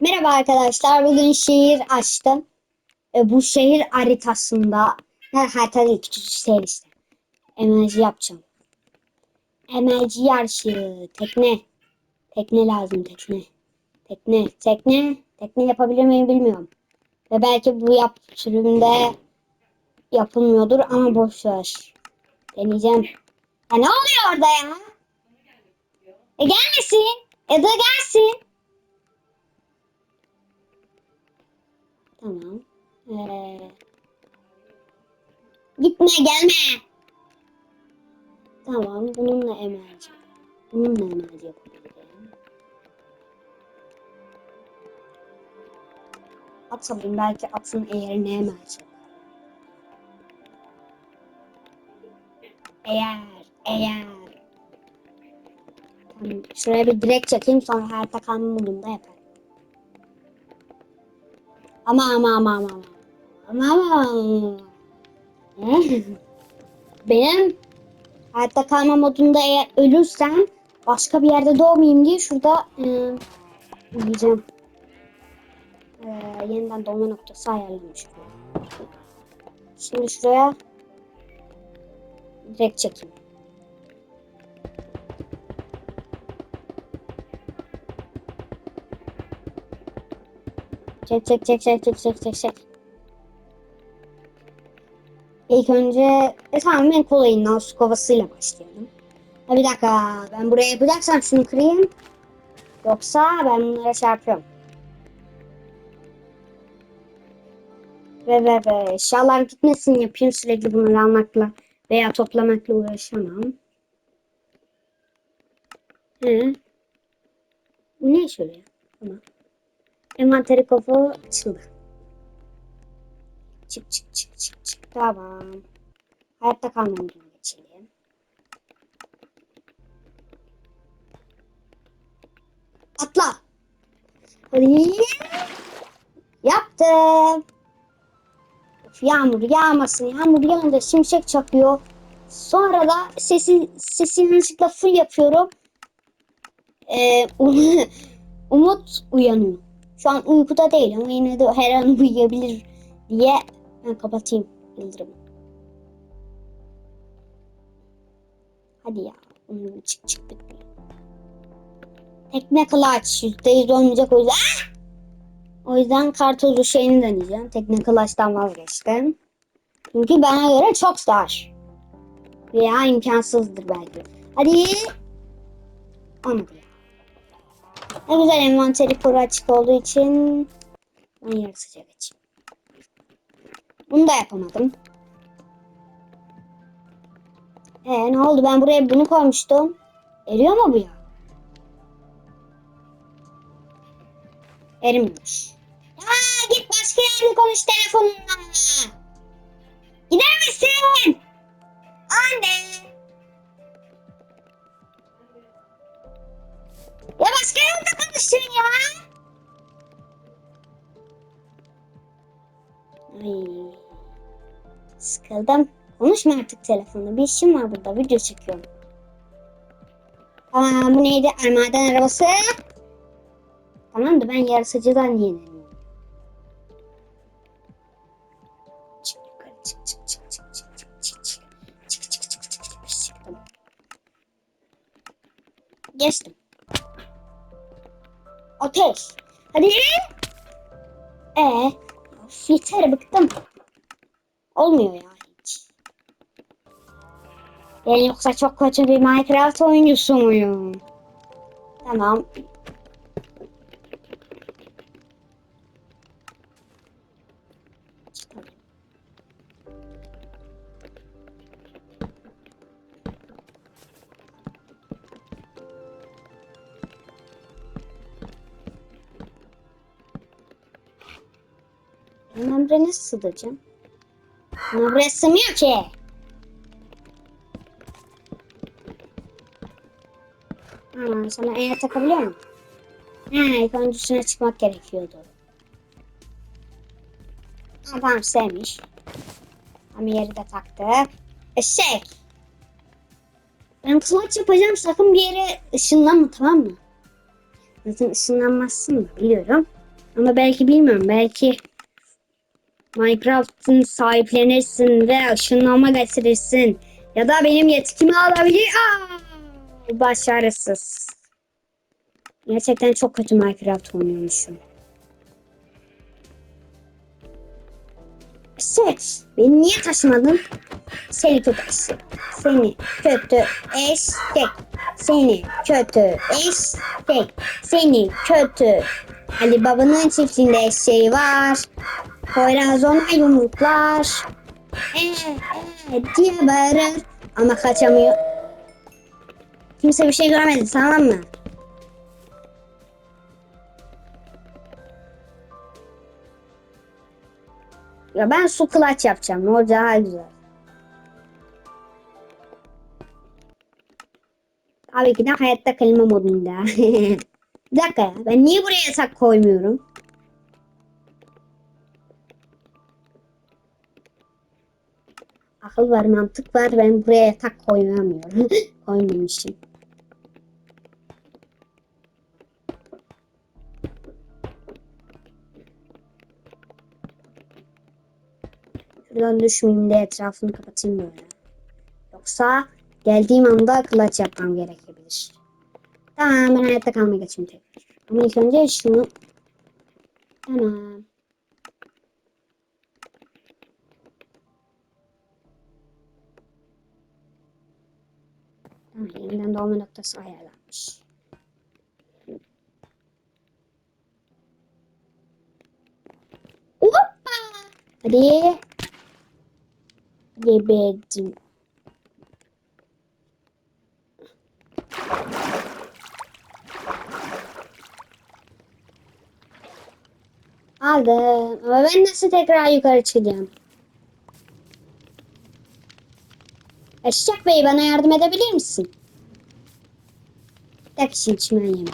Merhaba arkadaşlar. Bugün şehir açtım. E, bu şehir haritasında her harita değil küçük şehir işte. Enerji yapacağım. Enerji yarışı. Tekne. Tekne lazım tekne. Tekne. Tekne. Tekne yapabilir miyim bilmiyorum. Ve belki bu yap sürümde yapılmıyordur ama boş ver. Deneyeceğim. Ya ne oluyor orada ya? E gelmesin. E da gelsin. Tamam. Ee, gitme gelme. Tamam bununla emerci. Bununla emerci yapabilirim. At alayım belki atın eğerine emerci. Eğer, eğer. Tamam, şuraya bir direkt çekeyim sonra her takan bulunda yaparım. Ama ama ama ama. Ama ama. Eh. Benim hayatta kalma modunda eğer ölürsem başka bir yerde doğmayayım diye şurada e, diyeceğim. Yeniden doğma noktası ayarlamış. Şimdi şuraya direkt çekeyim. Çek çek çek çek çek çek çek çek. İlk önce e, tamam en kolayından su kovasıyla başlayalım. Ha, bir dakika ben buraya yapacaksam şunu kırayım. Yoksa ben bunlara çarpıyorum. Ve ve ve eşyalar gitmesin yapayım sürekli bunları almakla veya toplamakla uğraşamam. Bu ne şöyle? Tamam. Envanteri kafa açıldı. Çık çık çık çık çık. Tamam. Hayatta kalma moduna geçelim. Atla. Hadi. Yaptım. Of, yağmur yağmasın. Yağmur yağınca şimşek çakıyor. Sonra da sesi, sesini yanlışlıkla full yapıyorum. Ee, Umut uyanıyor. Şu an uykuda değil ama yine de her an uyuyabilir diye ben kapatayım yıldırımı. Hadi ya. Çık çık bitti. Tekne kılaç. Yüzdeyiz olmayacak o yüzden. Ah! O yüzden kartozu şeyini deneyeceğim. Tekne kılaçtan vazgeçtim. Çünkü bana göre çok zor. Veya imkansızdır belki. Hadi. Ya. Ne güzel envanteri koru açık olduğu için ben yarısıca geçeyim. Bunu da yapamadım. Ee ne oldu? Ben buraya bunu koymuştum. Eriyor mu bu ya? Erimiyormuş. Ya git başka yerde konuş telefonunla. Gider misin? Konuşsun ya. Sıkıldım. Konuşma artık telefonda. Bir işim var burada. Video çekiyorum. Aa, bu neydi? Armadan arabası. Tamam da ben yarısıcıdan yenemiyorum. Çık yukarı çık çık çık çık çık çık çık çık çık çık çık çık çık çıktım. Geçtim. Ateş. Hadi. Ee, yeter bıktım. Olmuyor ya hiç. Ben yoksa çok kötü bir Minecraft oyuncusu muyum? Tamam. Ben buraya nasıl sığdıracağım? Ben buraya sığmıyor ki. Ha, sana eğer takabiliyor muyum? Ha, önce üstüne çıkmak gerekiyordu. Tamam sevmiş. Ama yeri de taktık. Eşek. Ben kılıç yapacağım sakın bir yere ışınlanma tamam mı? Zaten ışınlanmazsın biliyorum. Ama belki bilmiyorum. Belki Minecraft'ın sahiplenirsin ve ışınlanma getirirsin. Ya da benim yetkimi alabilir. Aa, başarısız. Gerçekten çok kötü Minecraft oynuyormuşum. Ses. Beni niye taşımadın? Seni kötü eşek. Seni kötü eşek. Seni kötü eşek. Seni kötü. Ali Baba'nın çiftliğinde eşeği var. Poyraz ona yumruklar. Ee, ee diye bağırır. Ama kaçamıyor. Kimse bir şey görmedi tamam mı? Ya ben su kılaç yapacağım. Olacak daha güzel. Tabii ki de hayatta kalma modunda. bir dakika ya. Ben niye buraya yatak koymuyorum? Akıl var, mantık var. Ben buraya yatak koyamıyorum. Koymamışım. Şuradan düşmeyeyim de etrafını kapatayım böyle. Yoksa geldiğim anda kılaç yapmam gerekebilir. Tamam ben hayatta kalmaya geçeyim tekrar. Ama ilk önce şunu... Tamam. Tamam yeniden doğma noktası ayarlanmış. Hoppa! Hadi. Geberdim. Aldım. Ama ben nasıl tekrar yukarı çıkacağım? Eşek Bey bana yardım edebilir misin? Bir dakika çimen yeme.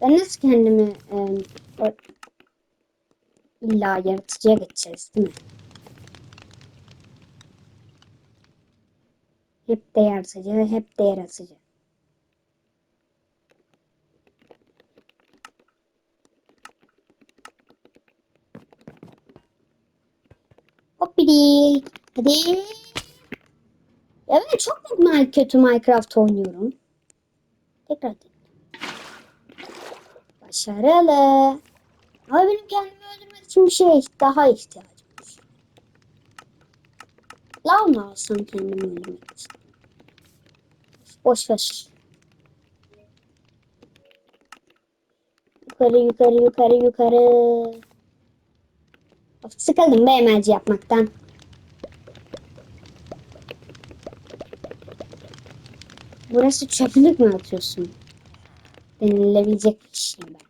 Ben nasıl kendimi e, illa yaratıcıya geçeceğiz değil mi? Hep de yaratıcı, hep de yaratıcı. Hoppidik. Hadi. Ya ben çok kötü Minecraft oynuyorum? Tekrar. Başarılı. Ama benim kendimi öldürmek için bir şey daha ihtiyacım Lav mı alsam kendimi öldürmek için? Boş ver. Yukarı yukarı yukarı yukarı. Of, sıkıldım be emelci yapmaktan. Burası çöplük mü atıyorsun? Denilebilecek bir kişiyim ben.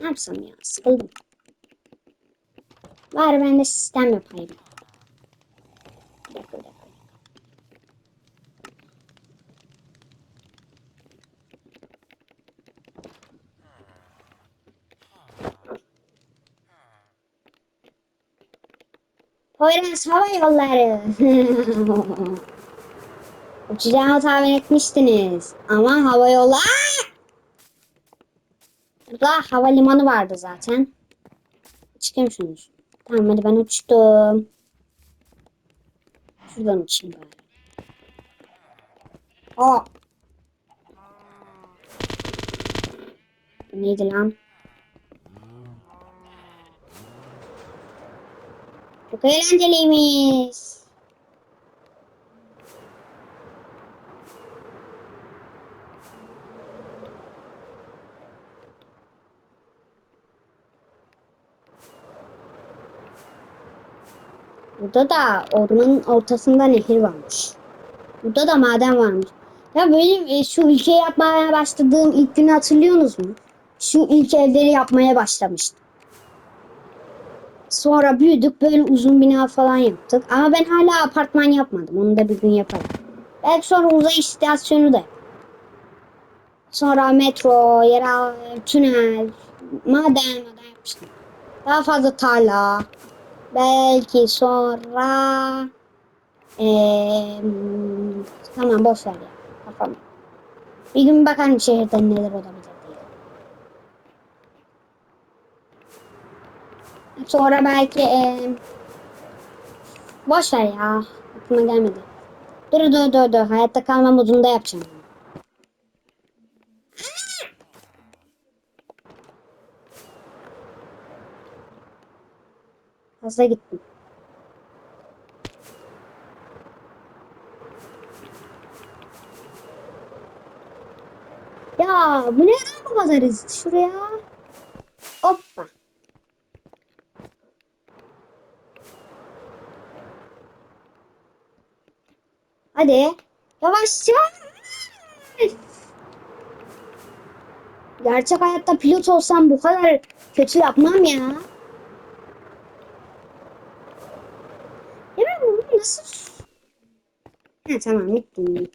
Ne yapsam ya? Sıkıldım. Var ben de sistem yapayım. Bir. Poyraz Hava Yolları. Uçacağımı tahmin etmiştiniz. Ama hava yolu... Burada havalimanı vardı zaten. Çıkayım şunu. Tamam hadi ben uçtum. Şuradan uçayım bari. Aa. Neydi lan? Çok eğlenceliymiş. Burada da ormanın ortasında nehir varmış. Burada da maden varmış. Ya benim e, şu ülke yapmaya başladığım ilk günü hatırlıyorsunuz mu? Şu ilk evleri yapmaya başlamıştım. Sonra büyüdük böyle uzun bina falan yaptık. Ama ben hala apartman yapmadım. Onu da bir gün yaparım. Belki sonra uzay istasyonu da. Sonra metro, yerel, tünel, maden, maden yapmıştım. Daha fazla tarla. Belki sonra eee tamam boş ver ya. Kafam. Bir gün bakarım şehirde neler olabilir diye. Sonra belki e, boş ver ya. Aklıma gelmedi. Dur dur dur dur. Hayatta kalma modunda yapacağım. Fazla gittim. Ya bu ne bu kadar hızlı şuraya? Hoppa. Hadi. Yavaş yavaş. Gerçek hayatta pilot olsam bu kadar kötü yapmam ya. Ya ben bunu nasıl... Ha tamam bitti.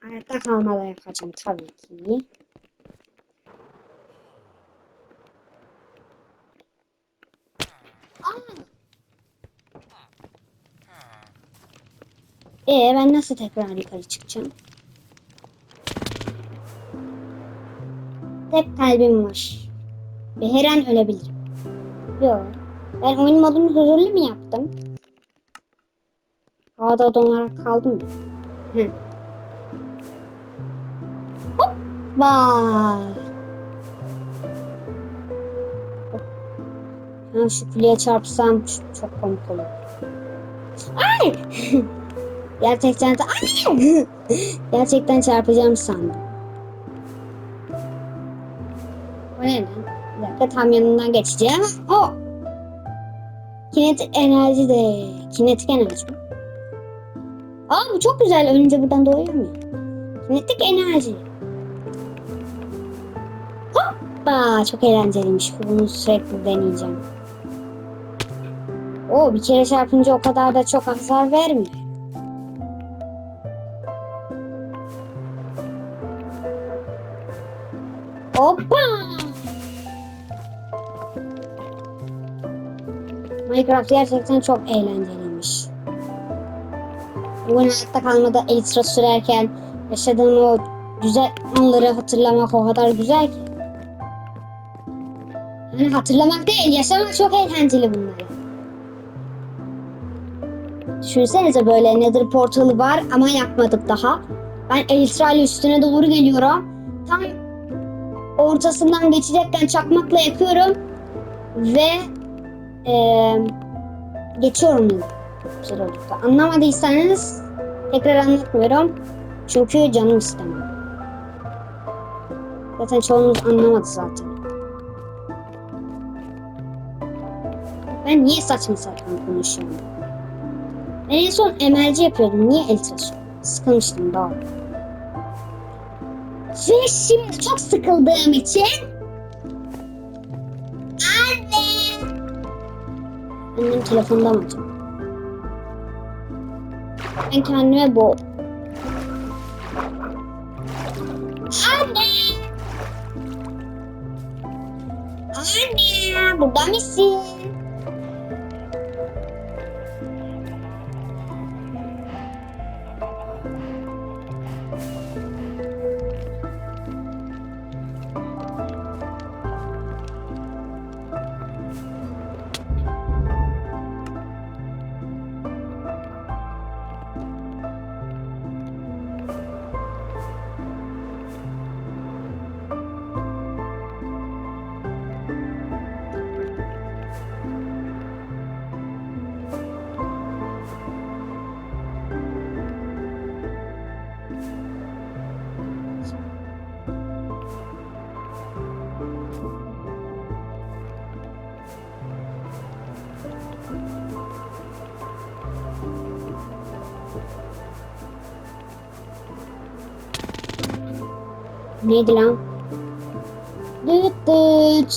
Hayatta kalmada yapacağım tabii ki. Ee ben nasıl tekrar yukarı çıkacağım? Tek kalbim var. Ve her an ölebilirim. Yok. Ben oyun modunu huzurlu mu yaptım? Havada donarak kaldım? Hı. Hoppa. Ben şu kuleye çarpsam çok komik olur. Ay! Gerçekten Ay! Gerçekten çarpacağım sandım. O ne lan? Bir dakika tam yanından geçeceğim. O! Kinetik enerji de. Kinetik enerji mi? Aa bu çok güzel. Önce buradan doğuyor mu? Kinetik enerji. Hoppa! Çok eğlenceliymiş. Bunu sürekli deneyeceğim. Oo bir kere çarpınca o kadar da çok hasar vermiyor. Hoppa! Minecraft gerçekten çok eğlenceliymiş. Bugün hayatta kalmada Elitra sürerken yaşadığım o güzel anları hatırlamak o kadar güzel ki. Yani hatırlamak değil, yaşamak çok eğlenceli bunları. Düşünsenize böyle Nether portalı var ama yapmadık daha. Ben Elitra ile üstüne doğru geliyorum. Tam ortasından geçecekken çakmakla yakıyorum ve eee geçiyorum yine. Güzel oldu. Anlamadıysanız tekrar anlatmıyorum. Çünkü canım istemiyor. Zaten çoğunuz anlamadı zaten. Ben niye saçma sapan konuşuyorum? Ben en son emelci yapıyordum. Niye eltrason? Sıkılmıştım daha. Ve şimdi çok sıkıldığım için Anne! Annem telefonda mı acaba? Ben kendime bu. Anne! Anne! Burada mısın? Neydi lan? Düt.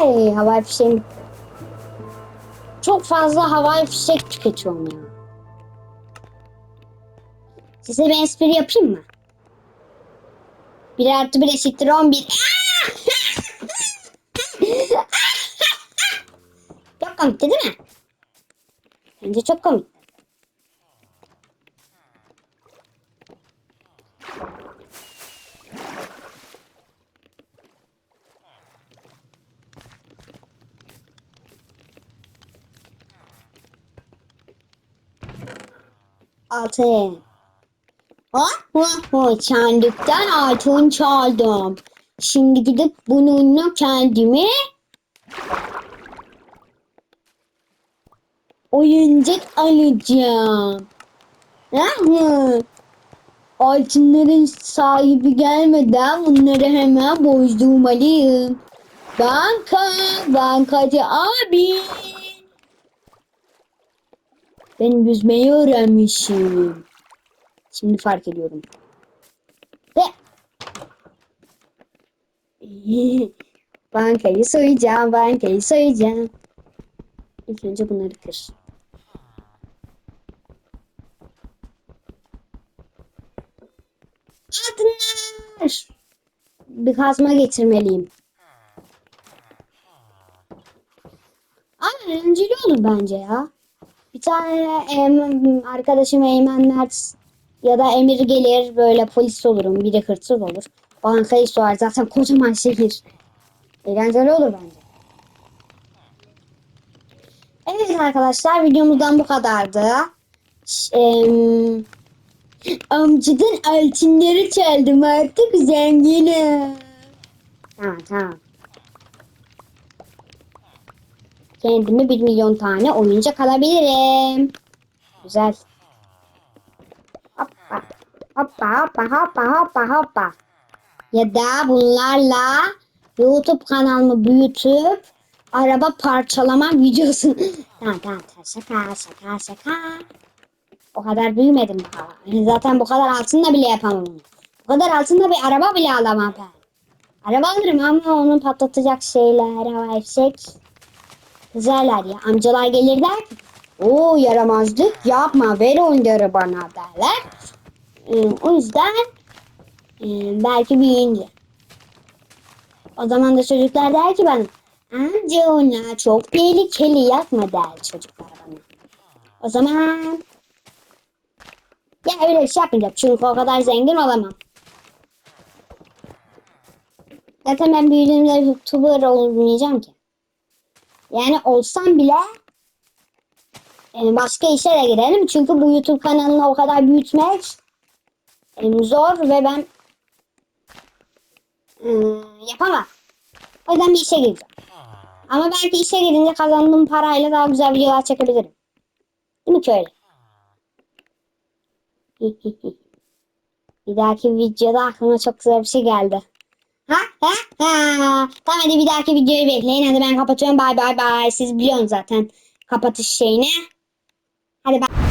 Ay, havai fişeğim. Çok fazla havai fişek tüketiyorum ya. Size bir espri yapayım mı? 1 artı 1 eşittir 11. çok komikti değil mi? Bence çok komik. Altın. Ha, ha, ha, sandıktan altın çaldım. Şimdi gidip bununla kendimi oyuncak alacağım. Altınların sahibi gelmeden bunları hemen bozdurmalıyım. Banka, bankacı abi. Ben yüzmeyi öğrenmişim. Şimdi fark ediyorum. Bankayı soyacağım, bankayı soyacağım. İlk önce bunları kır. Altınlar! Bir kazma getirmeliyim. Ama eğlenceli olur bence ya. Bir tane em, arkadaşım Eymen Mert ya da Emir gelir böyle polis olurum. Biri hırsız olur. Bankayı soğar. Zaten kocaman şehir. Eğlenceli olur bence. Evet arkadaşlar videomuzdan bu kadardı. Ş- em, amcadan altınları çaldım artık zenginim. Tamam tamam. Kendime bir milyon tane oyuncak alabilirim. Güzel. Hoppa. Hoppa hoppa hoppa hoppa hoppa. Ya da bunlarla YouTube kanalımı büyütüp araba parçalama videosu. tamam tamam şaka şaka şaka. O kadar büyümedim daha. Zaten bu kadar altınla bile yapamam. Bu kadar altınla bir araba bile alamam ben. Araba alırım ama onu patlatacak şeyler, hava fişek. Kızarlar ya. Amcalar gelir der ki o yaramazlık yapma ver onları bana derler. Ee, o yüzden e, belki büyüyünce. O zaman da çocuklar der ki bana amca onlar çok tehlikeli yapma der çocuklar bana. O zaman ya öyle bir şey yapmayacağım çünkü o kadar zengin olamam. Zaten ben büyüdüğümde YouTuber olmayacağım ki. Yani olsam bile başka işe de girerim. Çünkü bu YouTube kanalını o kadar büyütmek zor ve ben e, yapamam. O yüzden bir işe gireceğim. Ama belki işe girince kazandığım parayla daha güzel videolar çekebilirim. Değil mi köylü? bir dahaki videoda aklıma çok güzel bir şey geldi. Ha ha ha. Tamam hadi bir dahaki videoyu bekleyin. Hadi ben kapatıyorum. Bay bay bay. Siz biliyorsunuz zaten kapatış şeyini. Hadi bay.